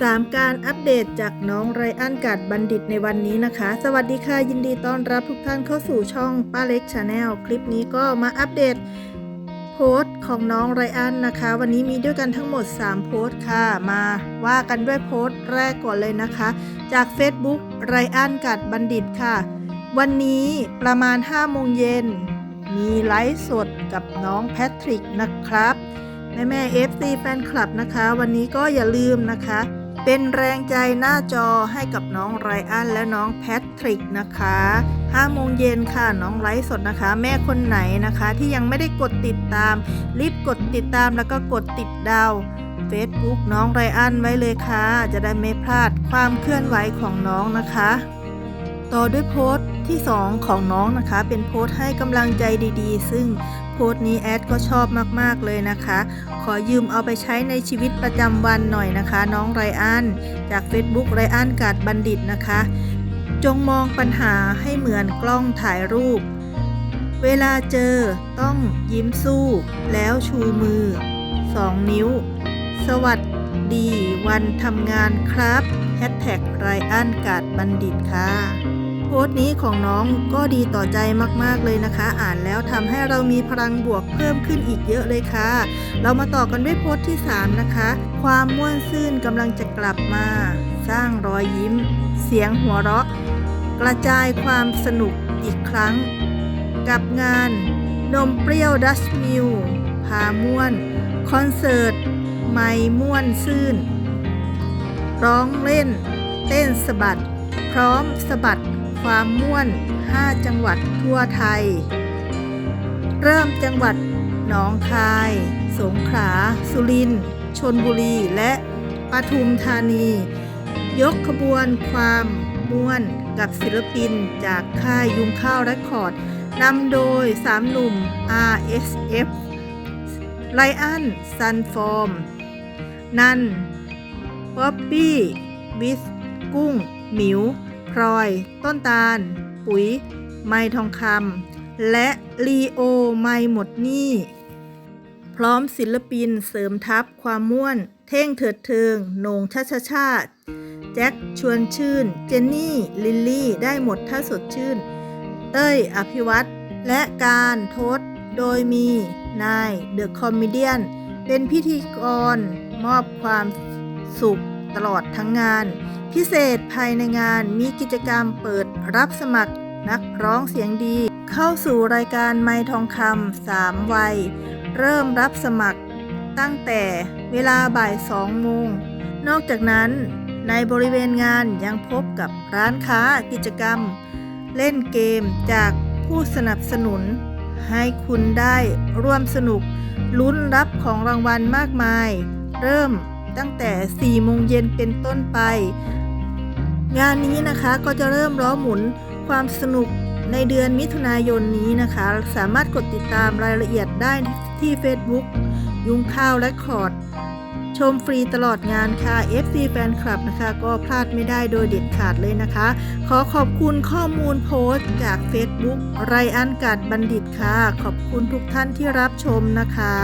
3 การอัปเดตจากน้องไรอันกัดบัณฑิตในวันนี้นะคะ สวัสดีค่ะ ยินดีต้อนรับทุกท่านเข้าสู่ช่องป้าเล็กชาแนลคลิปนี้ก็มาอัปเดตโพสต์ของน้องไรอันนะคะ วันนี้มีด้วยกันทั้งหมด 3 โพสต์ค่ะ มาว่ากันด้วยโพสต์แรกก่อนเลยนะคะ จาก Facebook ไรอันกัดบัณฑิตค่ะ วันนี้ประมาณ5โมงเย็นมีไลฟ์สดกับน้องแพทริกนะครับ แม่แม่ FC แฟนคลับนะคะ วันนี้ก็อย่าลืมนะคะ เป็นแรงใจหน้าจอให้กับน้องไรอันและน้องแพทริกนะคะ5โมงเย็นค่ะน้องไลฟ์สดนะคะ แม่คนไหนนะคะที่ยังไม่ได้กดติดตาม รีบกดติดตามแล้วก็กดติดดาว Facebook น้องไรอันไว้เลยค่ะ จะได้ไม่พลาดความเคลื่อนไหวของน้องนะคะ ต่อด้วยโพสต์ที่ 2 ของน้องนะคะ เป็นโพสต์ให้กำลังใจดีๆ ซึ่ง สต์นี้แอดก็ชอบมากๆเลยนะคะ ขอยืมเอาไปใช้ในชีวิตประจำวันหน่อยนะคะ น้องไรอันจาก Facebook ไรอันกาดบัณฑิตนะคะ จงมองปัญหาให้เหมือนกล้องถ่ายรูป เวลาเจอต้องยิ้มสู้ แล้วชูมือ 2 นิ้ว สวัสดีวันทำงานครับแฮชแท็กไรอันกาดบัณฑิตค่ะ โพสต์นี้ของน้องก็ดีต่อใจมากๆเลยนะคะ อ่านแล้วทำให้เรามีพลังบวกเพิ่มขึ้นอีกเยอะเลยค่ะ เรามาต่อกันด้วยโพสต์ที่ 3 นะคะ ความม่วนซื่นกำลังจะกลับมา สร้างรอยยิ้ม เสียงหัวเราะ กระจายความสนุกอีกครั้ง กับงานนมเปรี้ยวดัชมิลพาม่วน คอนเสิร์ต ไม่ม่วนซื่น ร้องเล่น เต้นสะบัด พร้อมสะบัด ความม่วน 5 จังหวัดทั่วไทย เริ่มจังหวัดหนองคาย สงขลา สุรินทร์ ชนบุรี และปทุมธานี ยกขบวนความม่วนกับศิลปินจากค่ายยุงข้าวเรคคอร์ดนำโดย3หนุ่ม RSF ไลอันซันฟอร์ม นันป๊อปปี้ วิส กุ้ง หมิว พลอย ต้นตาล ปุ๋ย ไม้ทองคำและลีโอไม้หมดหนี้พร้อมศิลปินเสริมทัพความม่วน เท่งเถิดเทิงนงชาชาชาแจ็คชวนชื่น เจนนี่ ลิลลี่ ได้หมดถ้าสดชื่น เต้ย อภิวัตรและการทษโดยมี นาย เดอะคอมเมเดียน เป็นพิธีกร มอบความสุข ตลอดทั้งงาน พิเศษภายในงานมีกิจกรรมเปิดรับสมัคร นักร้องเสียงดี เข้าสู่รายการไม้ทองคำสามวัย เริ่มรับสมัคร ตั้งแต่เวลาบ่ายสองโมง นอกจากนั้น ในบริเวณงานยังพบกับร้านค้ากิจกรรม เล่นเกมจากผู้สนับสนุน ให้คุณได้ร่วมสนุกลุ้นรับของรางวัลมากมาย เริ่ม ตั้งแต่4โมงเย็นเป็นต้นไป งานนี้นะคะก็จะเริ่มล้อหมุนความสนุกในเดือนมิถุนายนนี้นะคะ สามารถกดติดตามรายละเอียดได้ที่ Facebook ยุงข้าวและคอร์ดชมฟรีตลอดงานค่ะ FC แฟนคลับนะคะ ก็พลาดไม่ได้โดยเด็ดขาดเลยนะคะ ขอขอบคุณข้อมูลโพสต์จาก Facebook ไรอันกัดบัณฑิตค่ะ ขอบคุณทุกท่านที่รับชมนะคะ